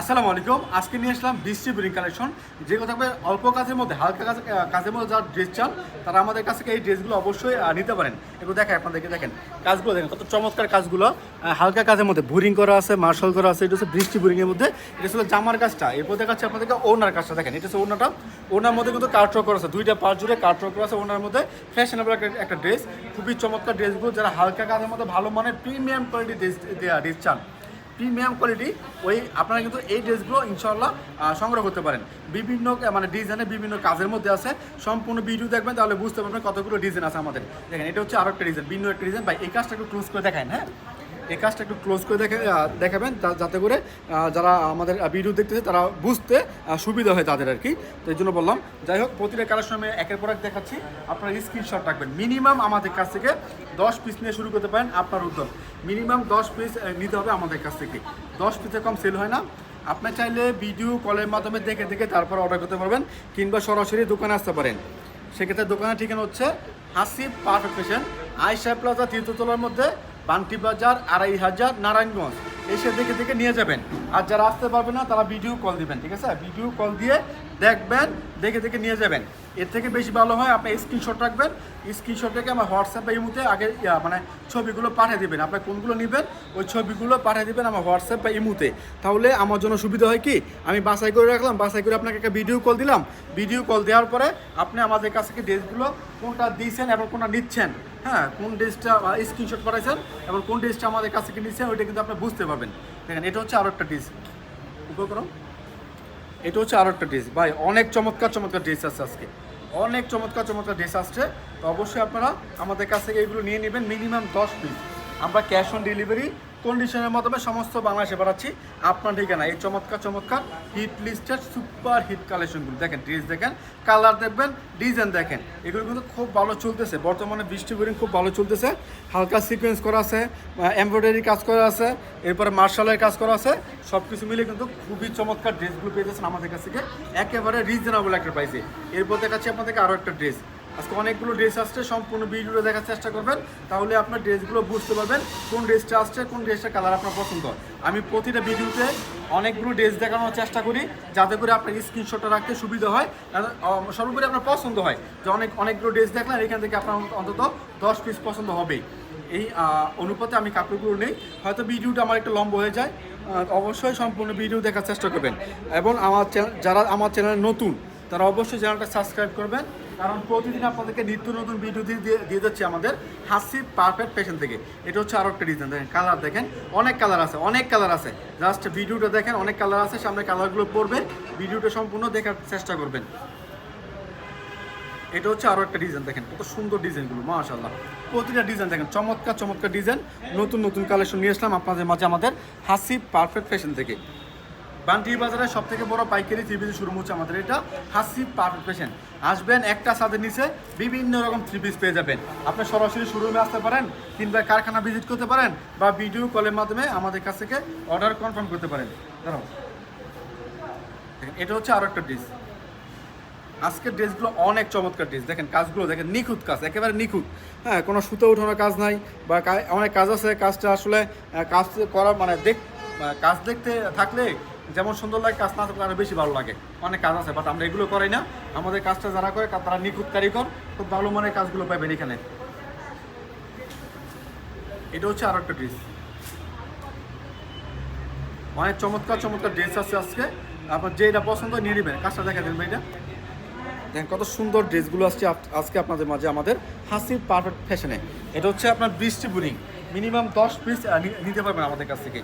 আসসালামু আলাইকুম। আজকে নিয়ে আসলাম বৃষ্টি ব্রিং কালেকশন। যেগুলো থাকবে অল্প কাজের মধ্যে, হালকা কাজ কাজের মধ্যে যারা ড্রেস চান, তারা আমাদের কাছ থেকে এই ড্রেসগুলো অবশ্যই নিতে পারেন। এগুলো দেখেন আপনাদেরকে, দেখেন। কাজগুলো দেখেন, কত চমৎকার কাজগুলো। হালকা কাজের মধ্যে বুরিং করা আছে, মার্শাল করা আছে, এটা হচ্ছে বৃষ্টি বুরিংয়ের মধ্যে। এটা ছিল জামার কাজটা। এরপর দেখাচ্ছে আপনাদেরকে ওনার কাজটা, দেখেন। এটা হচ্ছে ওনাটা ওনার মধ্যে কিন্তু কার্ট্রক করা আছে। দুইটা পাঁচ জুড়ে কার্ট্রক করা আছে ওনার মধ্যে। ফ্যাশনেবল একটা একটা ড্রেস খুবই চমৎকার ড্রেসগুলো যারা হালকা কাজের মধ্যে ভালো মানের প্রিমিয়াম কোয়ালিটি ড্রেস ড্রেস চান প্রিমিয়াম কোয়ালিটি ওই আপনারা কিন্তু এই ড্রেসগুলো ইনশাল্লাহ সংগ্রহ করতে পারেন। বিভিন্ন মানে ডিজাইনের বিভিন্ন কাজের মধ্যে আছে। সম্পূর্ণ ভিডিও দেখবেন, তাহলে বুঝতে পারবেন কতগুলো ডিজাইন আছে আমাদের। দেখেন, এটা হচ্ছে আরও একটা ডিজাইন, ভিন্ন একটা ডিজাইন। ভাই, এই কাজটা একটু ক্লোজ করে দেখেন হ্যাঁ? এই কাজটা একটু ক্লোজ করে দেখে দেখাবেন যাতে করে যারা আমাদের ভিডিও দেখতেছে, তারা বুঝতে সুবিধা হয় তাদের আর কি। তো এই জন্য বললাম, যাই হোক, প্রতিটা কালার সময় একের পর এক দেখাচ্ছি। আপনারা স্ক্রিনশট রাখবেন। মিনিমাম আমাদের কাছ থেকে দশ পিস নিয়ে শুরু করতে পারেন আপনার উদ্যোগ মিনিমাম দশ পিস নিতে হবে আমাদের কাছ থেকে। দশ পিসের কম সেল হয় না। আপনি চাইলে ভিডিও কলের মাধ্যমে দেখে দেখে তারপর অর্ডার করতে পারবেন, কিংবা সরাসরি দোকানে আসতে পারেন। সেক্ষেত্রে দোকানের ঠিকানা হচ্ছে Hasib perfect fashion Ayesha plaza তীর্থতলার মধ্যে বান্টি বাজার, আড়াই হাজার, নারায়ণগঞ্জ। এসে দেখে দেখে নিয়ে যাবেন। আর যারা আসতে পারবে না, তারা ভিডিও কল দিবেন, ঠিক আছে? ভিডিও কল দিয়ে দেখবেন দেখে দেখে নিয়ে যাবেন। এর থেকে বেশি ভালো হয়, আপনি স্ক্রিনশট রাখবেন। স্ক্রিনশট রেখে আমার হোয়াটসঅ্যাপে এই মুহূর্তে আগে মানে ছবিগুলো পাঠিয়ে দেবেন। আপনি কোনগুলো নেবেন, ওই ছবিগুলো পাঠিয়ে দেবেন আমার হোয়াটসঅ্যাপ বা ইমুতে। তাহলে আমার জন্য সুবিধা হয় কি? আমি বাসাই করে রাখলাম বাসাই করে আপনাকে একটা ভিডিও কল দিলাম। ভিডিও কল দেওয়ার পরে আপনি আমাদের কাছ থেকে ড্রেসগুলো কোনটা দিয়েছেন এবং কোনটা নিচ্ছেন হ্যাঁ? কোন ড্রেসটা স্ক্রিনশট পাঠাইছেন এবং কোন ড্রেসটা আমাদের কাছ থেকে নিচ্ছেন, ওইটা কিন্তু আপনি বুঝতে পারবেন। দেখেন, এটা হচ্ছে আরও একটা ড্রেস। উপকরণ? এটা হচ্ছে আরও একটা ড্রেস ভাই, অনেক চমৎকার চমৎকার ড্রেস আছে আজকে। অনেক চমৎকার চমৎকার ড্রেস আসছে। তো অবশ্যই আপনারা আমাদের কাছ থেকে এগুলো নিয়ে নেবেন। মিনিমাম দশ পিস আমরা ক্যাশ অন ডেলিভারি কন্ডিশনের মাধ্যমে সমস্ত বাংলাদেশে পাঠাচ্ছি আপনার ঠিকানা, এই চমৎকার চমৎকার হিট লিস্টের সুপার হিট কালেকশনগুলো দেখেন ড্রেস দেখেন কালার দেখবেন ডিজাইন দেখেন। এগুলো কিন্তু খুব ভালো চলতেছে। বর্তমানে বৃষ্টি বোরিং খুব ভালো চলতেছে। হালকা সিকোয়েন্স করা আছে এমব্রয়ডারি কাজ করা আছে, এরপরে মার্শালের কাজ করা আছে। সব কিছু মিলে কিন্তু খুবই চমৎকার ড্রেসগুলো পেয়ে যাচ্ছেন আমাদের কাছ থেকে। একেবারে রিজনেবল একটা প্রাইসে এরপর দেখাচ্ছি আপনাদেরকে আরও একটা ড্রেস আজকে অনেকগুলো ড্রেস আসছে, সম্পূর্ণ ভিডিওটা দেখার চেষ্টা করবেন, তাহলে আপনার ড্রেসগুলো বুঝতে পারবেন কোন ড্রেসটা আসছে, কোন ড্রেসটা কালার আপনার পছন্দ। আমি প্রতিটা ভিডিওতে অনেকগুলো ড্রেস দেখানোর চেষ্টা করি, যাতে করে আপনার স্ক্রিনশটটা রাখতে সুবিধা হয় সর্বোপরি আপনার পছন্দ হয়। যে অনেক, অনেকগুলো ড্রেস দেখলেন এখান থেকে আপনার অন্তত দশ পিস পছন্দ হবেই। এই অনুপাতে আমি কাপড়গুলো নেই, হয়তো ভিডিওটা আমার একটু লম্বা হয়ে যায় অবশ্যই সম্পূর্ণ ভিডিও দেখার চেষ্টা করবেন। এবং আমার যারা আমার চ্যানেল নতুন তারা অবশ্যই চ্যানেলটা সাবস্ক্রাইব করবেন। কারণ প্রতিদিন আপনাদেরকে নিত্য নতুন ভিডিও দিয়ে দিয়ে- যাচ্ছে আমাদের হাসি পারফেক্ট ফ্যাশন থেকে। এটা হচ্ছে আরও একটা ডিজাইন দেখেন কালার দেখেন, অনেক কালার আছে, অনেক কালার আছে। জাস্ট ভিডিওটা দেখেন, অনেক কালার আছে, সামনে কালারগুলো পড়বেন ভিডিওটা সম্পূর্ণ দেখার চেষ্টা করবেন। এটা হচ্ছে আরও একটা ডিজাইন দেখেন, কত সুন্দর ডিজাইনগুলো মাশাল্লাহ প্রতিটা ডিজাইন দেখেন, চমৎকার চমৎকার ডিজাইন নতুন নতুন কালেকশন নিয়ে আসলাম আপনাদের মাঝে আমাদের হাসি পারফেক্ট ফ্যাশন থেকে। বান্টি বাজারে সব থেকে বড় পাইকারি থ্রি পিস শুরু হচ্ছে আমাদের এটা। হাসি পারফেক্ট ফ্যাশন আসবেন একটা ছাদের নিচে, বিভিন্ন রকম থ্রি পিস পেয়ে যাবেন। আপনি সরাসরি শোরুমে আসতে পারেন, কিংবা কারখানা ভিজিট করতে পারেন, বা ভিডিও কলের মাধ্যমে আমাদের কাছ থেকে অর্ডার কনফার্ম করতে পারেন। দাঁড়াও। এটা হচ্ছে আরও একটা ডিস আজকের ড্রেসগুলো অনেক চমৎকার ড্রেস দেখেন, কাজগুলো দেখেন, নিখুঁত কাজ, একেবারে নিখুঁত। হ্যাঁ কোনো সুতো উঠানোর কাজ নাই, বা অনেক কাজ আছে, কাজটা আসলে কাজ করা মানে দেখ কাজ দেখতে থাকলে যেমন সুন্দর লাগে, কাজ না আরও বেশি ভালো লাগে। অনেক কাজ আছে বাট আমরা এগুলো করাই না। আমাদের কাজটা যারা করে তারা নিখুঁত কারিগর, খুব ভালো মানের কাজগুলো পাবেন এখানে। এটা হচ্ছে আরও একটা ড্রেস অনেক চমৎকার চমৎকার ড্রেস আছে আজকে। আপনার যেটা পছন্দ নিয়ে নেবেন। কাজটা দেখা দেবেন এটা দেখেন কত সুন্দর ড্রেসগুলো আসছে আজকে আপনাদের মাঝে আমাদের হাসি পারফেক্ট ফ্যাশনে এটা হচ্ছে আপনার বৃষ্টি বুরিং। মিনিমাম দশ পিস নিতে পারবেন আমাদের কাছ থেকে।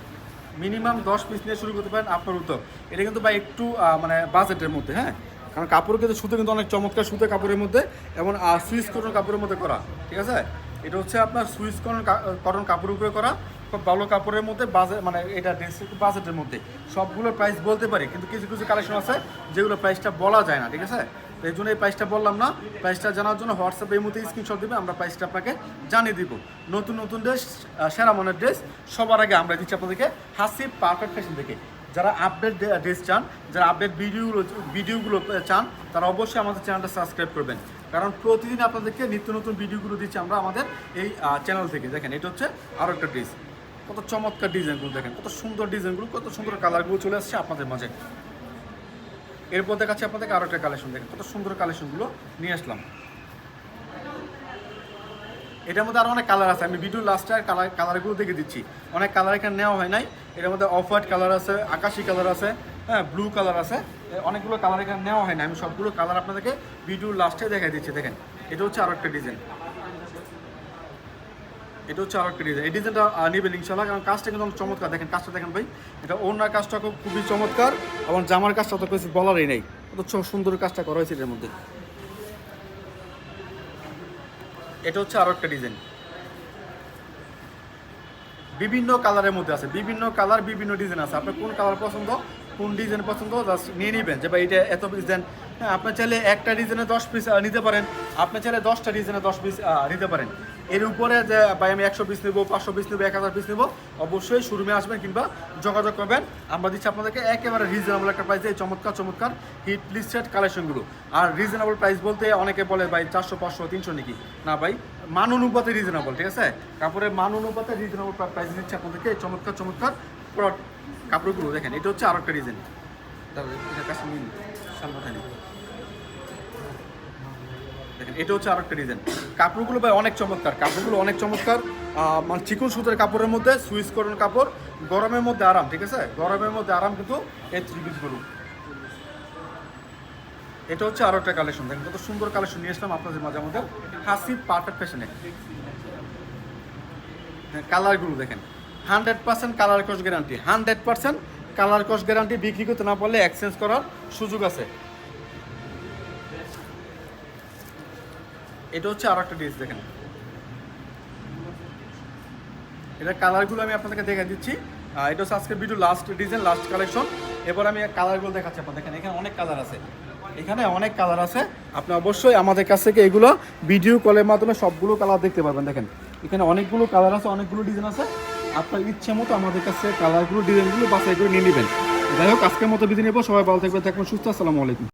মিনিমাম দশ পিস নিয়ে শুরু করতে পারেন আপনার উদ্যোগ এটা কিন্তু বা একটু মানে বাজেটের মধ্যে হ্যাঁ? কারণ কাপড় কিন্তু সুতো কিন্তু অনেক চমৎকার সুতো কাপড়ের মধ্যে এবং সুইচ কটন কাপড়ের মধ্যে করা, ঠিক আছে? এটা হচ্ছে আপনার সুইচ কটন কটন কাপড়ের উপরে করা, খুব ভালো কাপড়ের মধ্যে বাজেট মানে এটা ড্রেস বাজেটের মধ্যে। সবগুলোর প্রাইস বলতে পারি, কিন্তু কিছু কিছু কালেকশন আছে যেগুলো প্রাইসটা বলা যায় না, ঠিক আছে? এই জন্য এই প্রাইসটা বললাম না। প্রাইসটা জানার জন্য হোয়াটসঅ্যাপে এই মধ্যে স্ক্রিনশট দেবে, আমরা প্রাইসটা আপনাকে জানিয়ে দিব। নতুন নতুন ড্রেস সেরা মনের ড্রেস সবার আগে আমরা দিচ্ছি আপনাদেরকে হাসি পারফেক্ট ফ্যাশন থেকে যারা আপডেট ড্রেস চান, যারা আপডেট ভিডিওগুলো ভিডিওগুলো চান, তারা অবশ্যই আমাদের চ্যানেলটা সাবস্ক্রাইব করবেন। কারণ প্রতিদিন আপনাদেরকে নিত্য নতুন ভিডিওগুলো দিচ্ছি আমরা আমাদের এই চ্যানেল থেকে। দেখেন, এটা হচ্ছে আরও একটা ড্রেস কত চমৎকার ডিজাইনগুলো দেখেন, কত সুন্দর ডিজাইনগুলো কত সুন্দর কালারগুলো চলে আসছে আপনাদের মাঝে। এরপর দেখাচ্ছি আপনাদেরকে আরও একটা কালেকশন দেখেন কত সুন্দর কালেকশনগুলো নিয়ে আসলাম। এটার মধ্যে আরও অনেক কালার আছে। আমি ভিডিও লাস্টে আর কালার কালারগুলো দেখে দিচ্ছি। অনেক কালার এখানে নেওয়া হয় নাই। এটার মধ্যে অফ হোয়াইট কালার আছে, আকাশি কালার আছে হ্যাঁ ব্লু কালার আছে। অনেকগুলো কালার এখানে নেওয়া হয় না আমি সবগুলো কালার আপনাদেরকে ভিডিও লাস্টে দেখাই দিচ্ছি। দেখেন, এটা হচ্ছে আরও একটা ডিজাইন এটা হচ্ছে আরও একটা ডিজাইন এই ডিজাইনটা নেবেন ইনশাল্লাহ কারণ কাজটা কিন্তু চমৎকার। দেখেন কাজটা দেখেন ভাই। এটা ওনার কাজটা খুব খুবই চমৎকার এবং জামার কাজটা তো কিছু বলারই নেই। চ- সুন্দর কাজটা করা হয়েছে এটার মধ্যে। এটা হচ্ছে আরও একটা ডিজাইন বিভিন্ন কালারের মধ্যে আছে। বিভিন্ন কালার বিভিন্ন ডিজাইন আছে। আপনার কোন কালার পছন্দ, কোন ডিজাইন পছন্দ জাস্ট নিয়ে নেবেন যে, ভাই, এটা এত পিস দেন হ্যাঁ আপনার চাইলে একটা ডিজাইনে দশ পিস নিতে পারেন। আপনি চাইলে দশটা ডিজাইনে দশ পিস নিতে পারেন। এর উপরে যে ভাই আমি একশো পিস নেব, পাঁচশো পিস নেব, এক হাজার পিস নেব, অবশ্যই শোরুমে আসবেন কিংবা যোগাযোগ করবেন। আমরা দিচ্ছি আপনাদেরকে একেবারে রিজনেবল একটা প্রাইসে এই চমৎকার চমৎকার হিট লিস্টেড কালেকশনগুলো আর রিজনেবল প্রাইস বলতে অনেকে বলে, ভাই, চারশো, পাঁচশো, তিনশো নাকি? না ভাই, মান অনুপাতে রিজনেবল ঠিক আছে? কাপড়ের মান অনুপাতে রিজনেবল প্রাইস দিচ্ছে আপনাদেরকে এই চমৎকার চমৎকার কাপড়গুলো। দেখেন, এটা হচ্ছে আরও একটা ডিজাইন তারপরে এটা নিন। দেখেন এটা হচ্ছে আরেকটা ডিজাইন কাপড়গুলো ভাই অনেক চমৎকার, কাপড়গুলো অনেক চমৎকার। মানে চিকন সুতের কাপড়ের মধ্যে সুইচ করুন কাপড়, গরমের মধ্যে আরাম, ঠিক আছে? গরমের মধ্যে আরাম কিন্তু এই থ্রি পিসগুলো এটা হচ্ছে আরও একটা কালেকশন দেখেন কত সুন্দর কালেকশন নিয়ে আসলাম আপনাদের মাঝে মধ্যে হাসি পারফেক্ট ফ্যাশনে কালারগুলো দেখেন। হান্ড্রেড পার্সেন্ট কালার কস গ্যারান্টি হান্ড্রেড পার্সেন্ট কালার কস গ্যারান্টি বিক্রি করতে না পারলে এক্সচেঞ্জ করার সুযোগ আছে। এটা হচ্ছে আরও একটা ড্রেস দেখেন। এটা কালারগুলো আমি আপনাদেরকে দেখে দিচ্ছি। এটা হচ্ছে আজকের video last design last collection এবার আমি কালারগুলো দেখাচ্ছি আপনার দেখেন, এখানে অনেক কালার আছে। এখানে অনেক কালার আছে। আপনি অবশ্যই আমাদের কাছ থেকে এগুলো ভিডিও কলের মাধ্যমে সবগুলো কালার দেখতে পারবেন। দেখেন, এখানে অনেকগুলো কালার আছে, অনেকগুলো ডিজাইন আছে। আপনার ইচ্ছে মতো আমাদের কাছে কালারগুলো ডিজাইনগুলো বাছাই করে নিয়ে নেবেন। যাই হোক, আজকের মতো বিধি নেব সবাই ভালো থাকবে থাকবেন, সুস্থ। আসসালামু আলাইকুম।